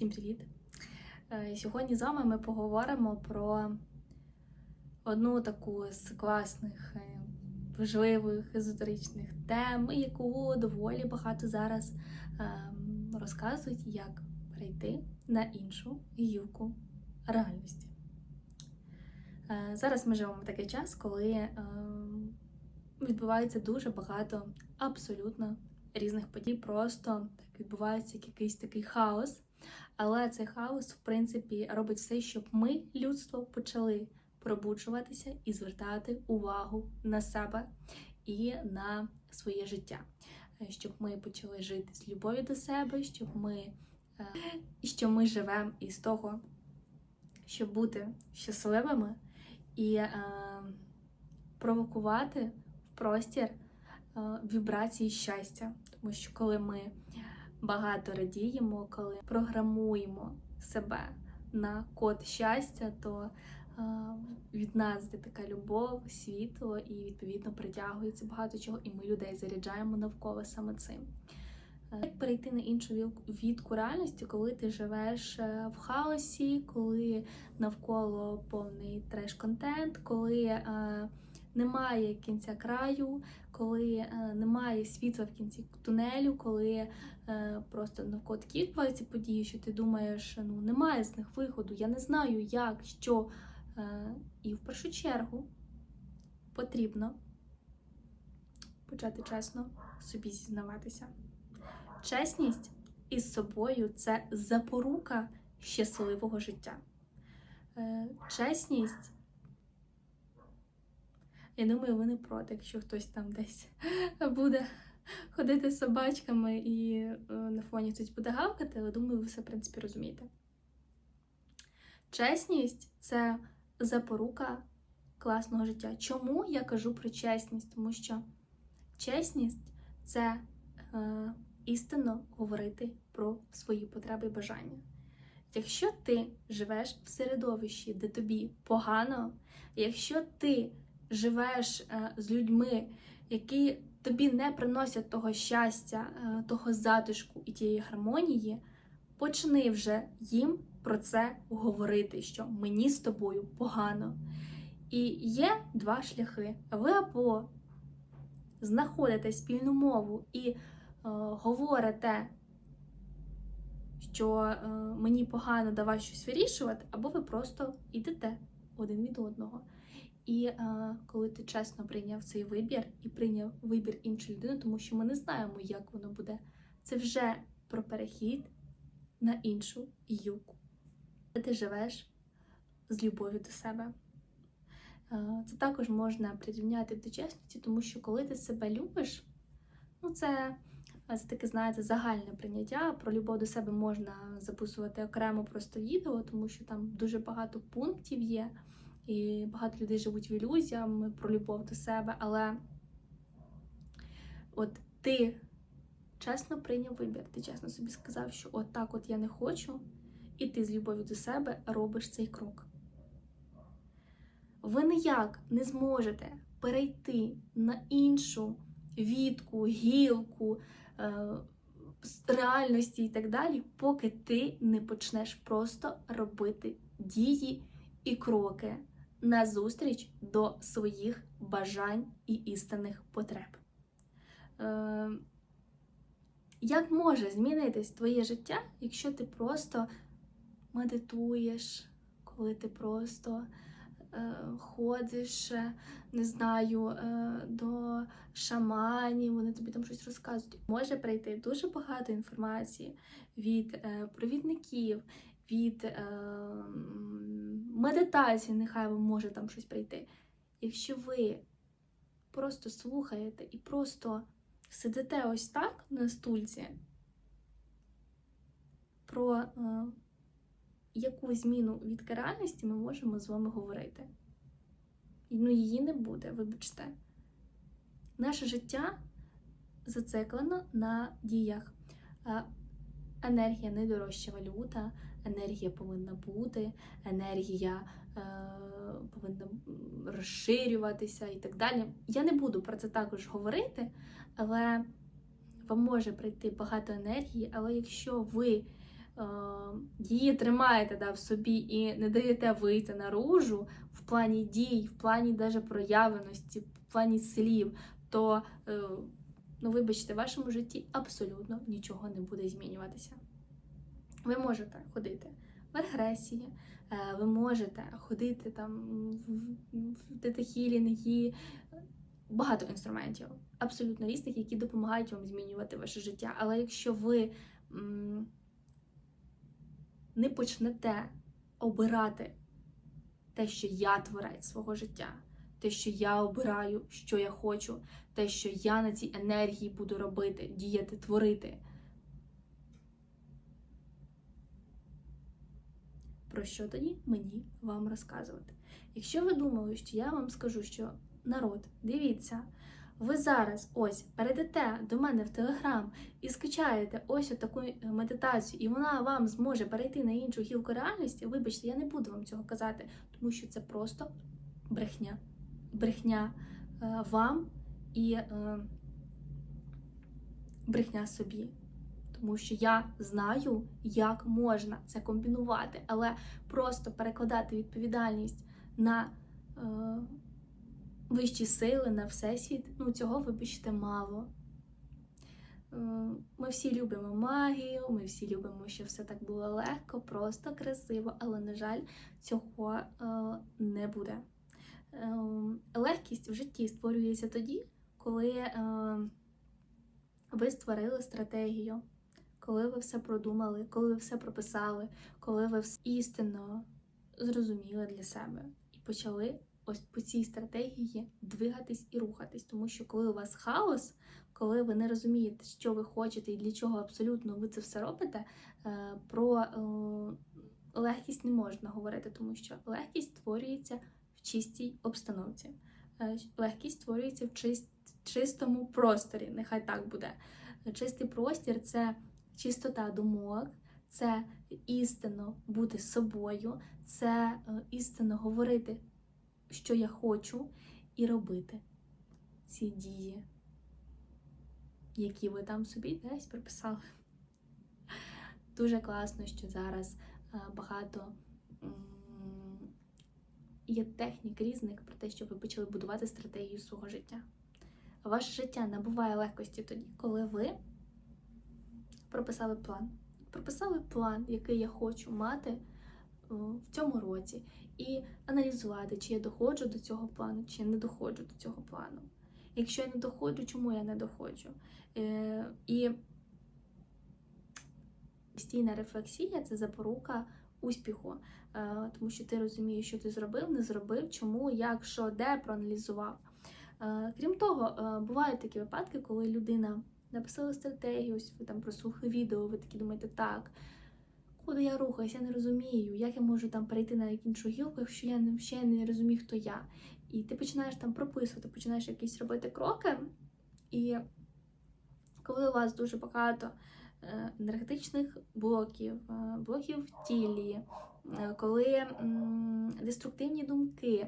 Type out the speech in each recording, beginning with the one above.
Всім привіт! Е, Сьогодні з вами ми поговоримо про одну таку з класних, е, важливих езотеричних тем, яку доволі багато зараз ем, розказують, як перейти на іншу гілку реальності. Е, Зараз ми живемо в такий час, коли ем, відбувається дуже багато абсолютно різних подій. Просто відбувається якийсь такий хаос. Але цей хаос, в принципі, робить все, щоб ми, людство, почали пробуджуватися і звертати увагу на себе і на своє життя. Е, Щоб ми почали жити з любові до себе, щоб ми, е, що ми живемо із того, щоб бути щасливими і е, провокувати в простір е, вібрації щастя. Тому що коли ми багато радіємо, коли програмуємо себе на код щастя, то е, від нас йде така любов, світло, і відповідно притягується багато чого, і ми людей заряджаємо навколо саме цим. Е, Як перейти на іншу відку реальності, коли ти живеш е, в хаосі, коли навколо повний треш-контент, коли немає кінця краю, коли е, немає світла в кінці тунелю, коли е, просто навколо такі відбуваються події, що ти думаєш, ну немає з них виходу, я не знаю, як, що. Е, і в першу чергу потрібно почати чесно собі зізнаватися. Чесність із собою це запорука щасливого життя. Чесність. Я думаю, ви не проти, якщо хтось там десь буде ходити з собачками і е, на фоні хтось буде гавкати, але думаю, ви все, в принципі, розумієте. Чесність це запорука класного життя. Чому я кажу про чесність? Тому що чесність це е, істинно говорити про свої потреби і бажання. Якщо ти живеш в середовищі, де тобі погано, якщо ти живеш е, з людьми, які тобі не приносять того щастя, е, того затишку і тієї гармонії, почни вже їм про це говорити, що мені з тобою погано. І є два шляхи. Ви або знаходите спільну мову і е, говорите, що е, мені погано давай щось вирішувати, або ви просто йдете один від одного. І е, коли ти чесно прийняв цей вибір і прийняв вибір іншої людини, тому що ми не знаємо, як воно буде, це вже про перехід на іншу. Де ти живеш з любов'ю до себе. Е, Це також можна прирівняти до чесності, тому що коли ти себе любиш, ну це, це таке, знаєте, загальне прийняття. Про любов до себе можна записувати окремо просто відео, тому що там дуже багато пунктів є, і багато людей живуть в ілюзіям про любов до себе, але от ти чесно прийняв вибір, ти чесно собі сказав, що от так от я не хочу, і ти з любов'ю до себе робиш цей крок. Ви ніяк не зможете перейти на іншу відку, гілку е, реальності і так далі, поки ти не почнеш просто робити дії і кроки назустріч до своїх бажань і істинних потреб. Е, як може змінитись твоє життя, якщо ти просто медитуєш, коли ти просто е, ходиш, е, не знаю, е, до шаманів, вони тобі там щось розказують. Може прийти дуже багато інформації від е, провідників, від е, медитації, нехай вам може там щось прийти. Якщо ви просто слухаєте і просто сидите ось так на стульці, про е, яку зміну від реальності ми можемо з вами говорити. Ну, її не буде, вибачте. Наше життя зациклено на діях. Е, Енергія найдорожча валюта, енергія повинна бути, енергія е, повинна розширюватися і так далі. Я не буду про це також говорити, але вам може прийти багато енергії, але якщо ви е, її тримаєте да, в собі і не даєте вийти наружу в плані дій, в плані даже проявленості, в плані слів, то, е, ну, вибачте, в вашому житті абсолютно нічого не буде змінюватися. Ви можете ходити в агресії, е, ви можете ходити там в- тета-хілінги, багато інструментів, абсолютно різних, які допомагають вам змінювати ваше життя. Але якщо ви не почнете обирати те, що я творець свого життя, те, що я обираю, що я хочу, те, що я на цій енергії буду робити, діяти, творити. Про що тоді мені вам розказувати? Якщо ви думали, що я вам скажу, що народ, дивіться, ви зараз ось перейдете до мене в Телеграм і скачаєте ось таку медитацію, і вона вам зможе перейти на іншу гілку реальності, вибачте, я не буду вам цього казати, тому що це просто брехня. Брехня е, вам і е, брехня собі. Тому що я знаю, як можна це комбінувати, але просто перекладати відповідальність на е, вищі сили, на всесвіт, ну цього вибачте мало. Е, Ми всі любимо магію, ми всі любимо, щоб все так було легко, просто красиво, але, на жаль, цього е, не буде. Е, Легкість в житті створюється тоді, коли ви створили стратегію, коли ви все продумали, коли ви все прописали, коли ви все істинно зрозуміли для себе і почали ось по цій стратегії двигатись і рухатись. Тому що коли у вас хаос, коли ви не розумієте, що ви хочете і для чого абсолютно ви це все робите, е, про е, легкість не можна говорити, тому що легкість створюється в чистій обстановці. Е, Легкість створюється в чист- чистому просторі, нехай так буде. Чистий простір це чистота думок, це істинно бути собою, це е, істинно говорити, що я хочу, і робити ці дії, які ви там собі десь приписали. Дуже класно, що зараз е, багато є технік різних про те, що ви почали будувати стратегію свого життя. Ваше життя набуває легкості тоді, коли ви прописали план. Прописали план, який я хочу мати в цьому році, і аналізувати, чи я доходжу до цього плану, чи я не доходжу до цього плану. Якщо я не доходжу, чому я не доходжу? Е, і постійна рефлексія це запорука успіху, е, тому що ти розумієш, що ти зробив, не зробив, чому, як, що, де проаналізував. Е, Крім того, е, бувають такі випадки, коли людина написала стратегію, ось ви там прослухали відео, ви такі думаєте, так, куди я рухаюсь, я не розумію, як я можу там перейти на іншу гілку, якщо я не, ще не розумію, хто я. І ти починаєш там прописувати, починаєш якісь робити кроки, і коли у вас дуже багато е, енергетичних блоків, е, блоків в тілі, е, коли деструктивні думки,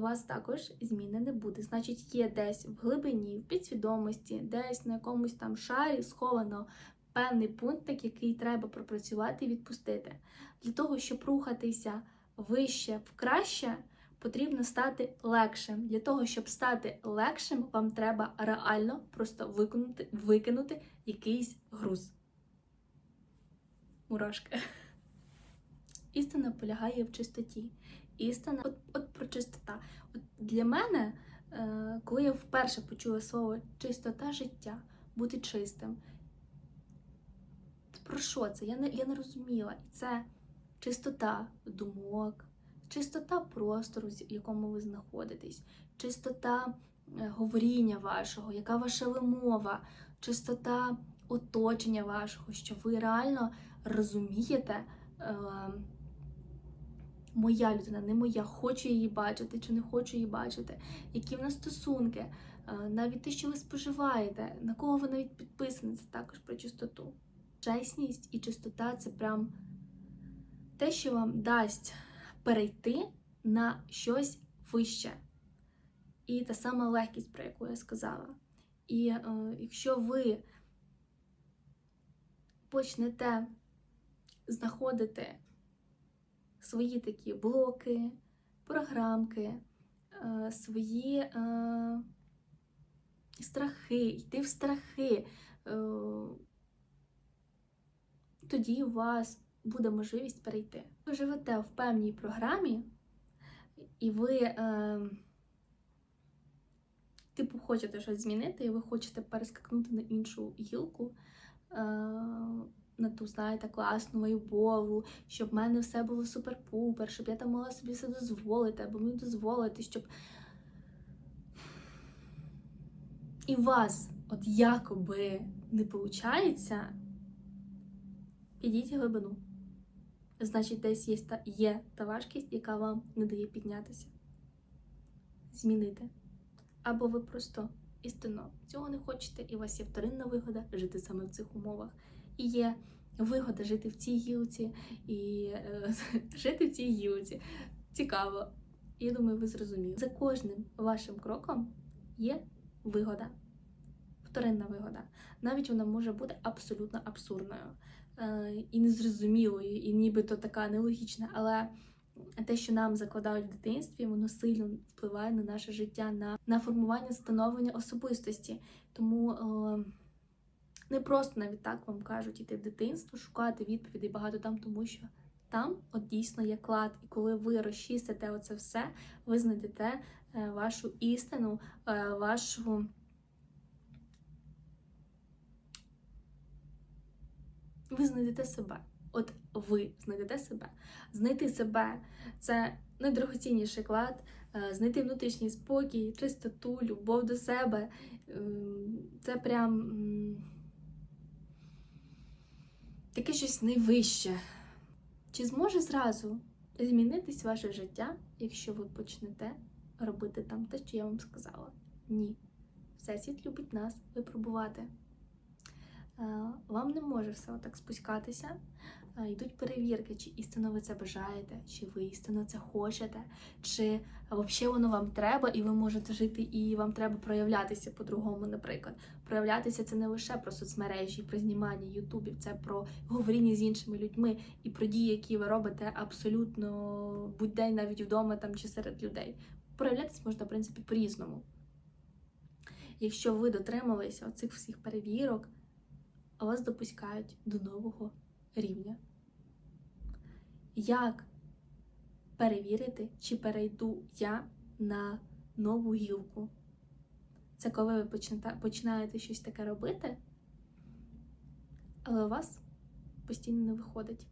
вас також зміни не буде. Значить, є десь в глибині, в підсвідомості, десь на якомусь там шарі сховано певний пунктик, який треба пропрацювати і відпустити. Для того, щоб рухатися вище в краще, потрібно стати легшим. Для того, щоб стати легшим, вам треба реально просто виконати, викинути якийсь груз. Мурашки. Істина полягає в чистоті. Істина, от, от про чистота. От для мене, е, коли я вперше почула слово чистота життя, бути чистим. Про що це? Я не, я не розуміла. І це чистота думок, чистота простору, в якому ви знаходитесь, чистота е, говоріння вашого, яка ваша вимова, чистота оточення вашого, що ви реально розумієте. Е, моя людина, не моя, хочу її бачити чи не хочу її бачити, які в нас стосунки, е, навіть те, що ви споживаєте, на кого ви навіть підписані, це також про чистоту. Чесність і чистота це прям те, що вам дасть перейти на щось вище. І та сама легкість, про яку я сказала. І е, якщо ви почнете знаходити свої такі блоки, програмки, е, свої е, страхи, йти в страхи. Е, тоді у вас буде можливість перейти. Ви живете в певній програмі, і ви, типу, хочете щось змінити, і ви хочете перескакнути на іншу гілку, на ту, знаєте, класну вайбову, щоб в мене все було супер-пупер, щоб я там могла собі все дозволити, або мені дозволити, щоб. І вас, от якоби не виходить, підіть глибину. Значить, десь є та, є та важкість, яка вам не дає піднятися, змінити. Або ви просто істинно цього не хочете, і у вас є вторинна вигода жити саме в цих умовах. І є вигода жити в цій гілці і е, жити в цій гілці. Цікаво. Я думаю, ви зрозуміли. За кожним вашим кроком є вигода, вторинна вигода. Навіть вона може бути абсолютно абсурдною е, і незрозумілою, і нібито така нелогічна. Але те, що нам закладають в дитинстві, воно сильно впливає на наше життя, на, на формування становлення особистості. Тому е, не просто навіть так вам кажуть іти в дитинство, шукати відповідей багато там, тому що там от дійсно є клад. І коли ви розчистите оце все, ви знайдете е, вашу істину, е, вашу. Ви знайдете себе. От ви знайдете себе. Знайти себе це найдорогоцінніший клад, е, знайти внутрішній спокій, чистоту, любов до себе. Ем, Це прям таке щось найвище. Чи зможе зразу змінитись ваше життя, якщо ви почнете робити там те, що я вам сказала? Ні. Всесвіт любить нас випробувати. Е, Вам не може все отак спускатися. Йдуть перевірки, чи істинно ви це бажаєте, чи ви істинно це хочете, чи взагалі воно вам треба, і ви можете жити, і вам треба проявлятися по-другому, наприклад. Проявлятися це не лише про соцмережі, про знімання ютубів, це про говоріння з іншими людьми і про дії, які ви робите абсолютно будь-день, навіть вдома там чи серед людей. Проявлятися можна, в принципі, по-різному. Якщо ви дотрималися оцих всіх перевірок, вас допускають до нового рівня. Як перевірити, чи перейду я на нову гілку? Це коли ви починаєте, щось таке робити, але у вас постійно не виходить.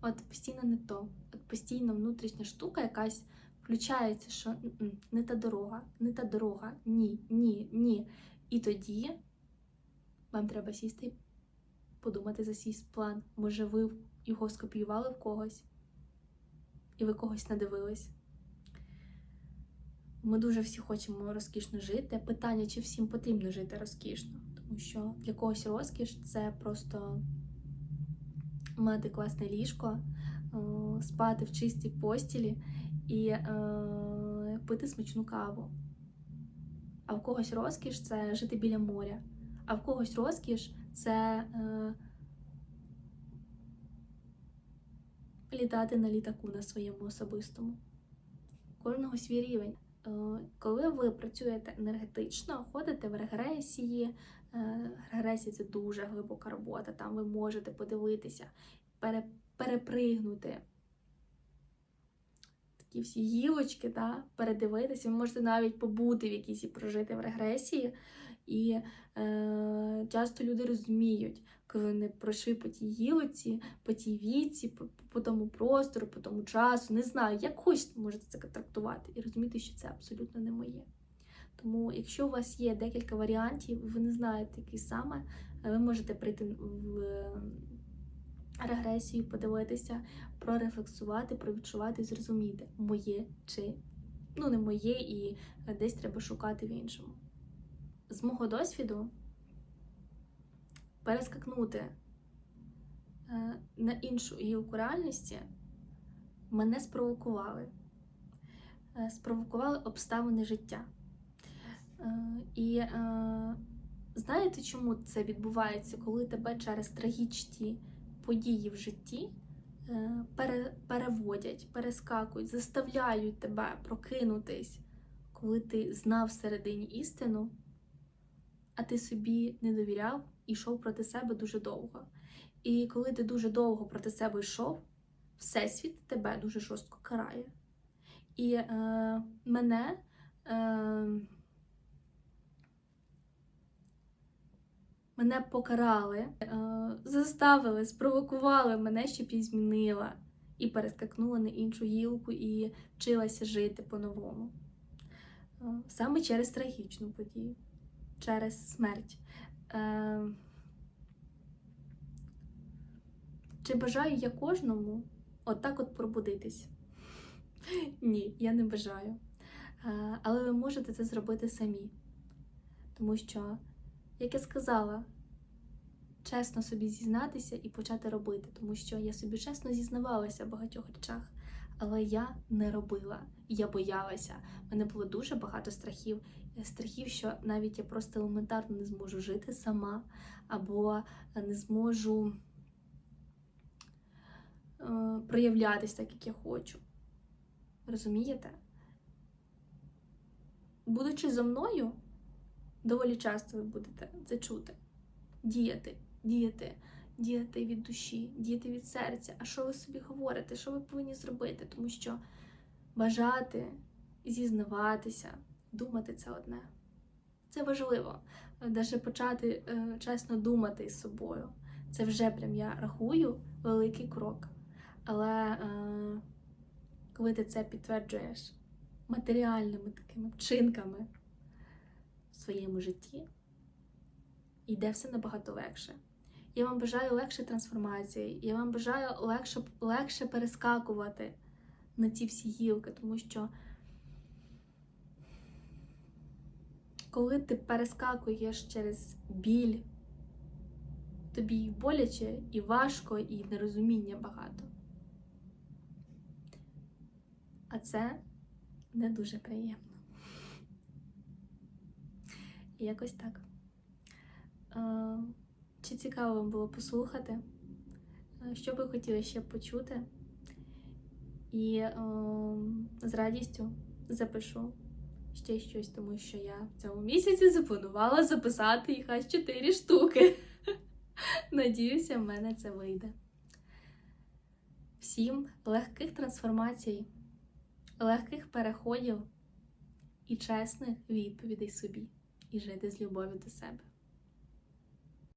От постійно не то. От постійно внутрішня штука якась включається, що не та дорога, не та дорога, ні, ні, ні. І тоді вам треба сісти подумати за свій план. Може, ви його скопіювали в когось, і ви когось надивились. Ми дуже всі хочемо розкішно жити. Питання, чи всім потрібно жити розкішно, тому що для когось розкіш це просто мати класне ліжко, е, спати в чистій постілі і е, пити смачну каву. А в когось розкіш це жити біля моря, а в когось розкіш це е, літати на літаку на своєму особистому. Кожного свій рівень. Е, Коли ви працюєте енергетично, ходите в регресії, е, регресія це дуже глибока робота, там ви можете подивитися, пере, перепригнути такі всі гілочки, да, передивитися, ви можете навіть побути в якійсь і прожити в регресії. І е, часто люди розуміють, коли вони пройшли по тій гілоці, по тій віці, по, по тому простору, по тому часу, не знаю, як хочете, можете це трактувати і розуміти, що це абсолютно не моє. Тому, якщо у вас є декілька варіантів, ви не знаєте, який саме, ви можете прийти в регресію, подивитися, прорефлексувати, провідчувати, зрозуміти, моє чи ну не моє, і десь треба шукати в іншому. З мого досвіду перескакнути е, на іншу гілку реальності мене спровокували. Е, Спровокували обставини життя. Е, І знаєте, чому це відбувається, коли тебе через трагічні події в житті переводять, перескакують, заставляють тебе прокинутись, коли ти знав всередині істину, а ти собі не довіряв і йшов проти себе дуже довго. І коли ти дуже довго проти себе йшов, Всесвіт тебе дуже жорстко карає. І е, мене. Е, Мене покарали, е, заставили, спровокували мене, щоб я змінила і перескакнула на іншу гілку і вчилася жити по-новому. Е, Саме через трагічну подію, через смерть. Е, Чи бажаю я кожному отак от пробудитись? Ні, я не бажаю. Е, Але ви можете це зробити самі. Тому що, як я сказала, чесно собі зізнатися і почати робити, тому що я собі чесно зізнавалася в багатьох речах, але я не робила. Я боялася. У мене було дуже багато страхів. Страхів, що навіть я просто елементарно не зможу жити сама, або не зможу е, проявлятись так, як я хочу. Розумієте? Будучи зо мною, доволі часто ви будете це чути. Діяти, діяти, діяти від душі, діяти від серця. А що ви собі говорите? Що ви повинні зробити? Тому що бажати, зізнаватися, думати це одне. Це важливо. Навіть почати е, чесно думати із собою. Це вже прям я рахую великий крок. Але е, коли ти це підтверджуєш матеріальними такими вчинками в своєму житті, йде все набагато легше. Я вам бажаю легше трансформації, я вам бажаю легше, легше перескакувати на ці всі гілки, тому що коли ти перескакуєш через біль, тобі і боляче, і важко, і нерозуміння багато. А це не дуже приємно. І якось так. Чи цікаво вам було послухати? Е, Що би хотіли ще почути? І е, з радістю запишу ще щось, тому що я в цьому місяці запланувала записати їх аж 4 штуки. Надіюся, в мене це вийде. Всім легких трансформацій, легких переходів і чесних відповідей собі, і жити з любов'ю до себе.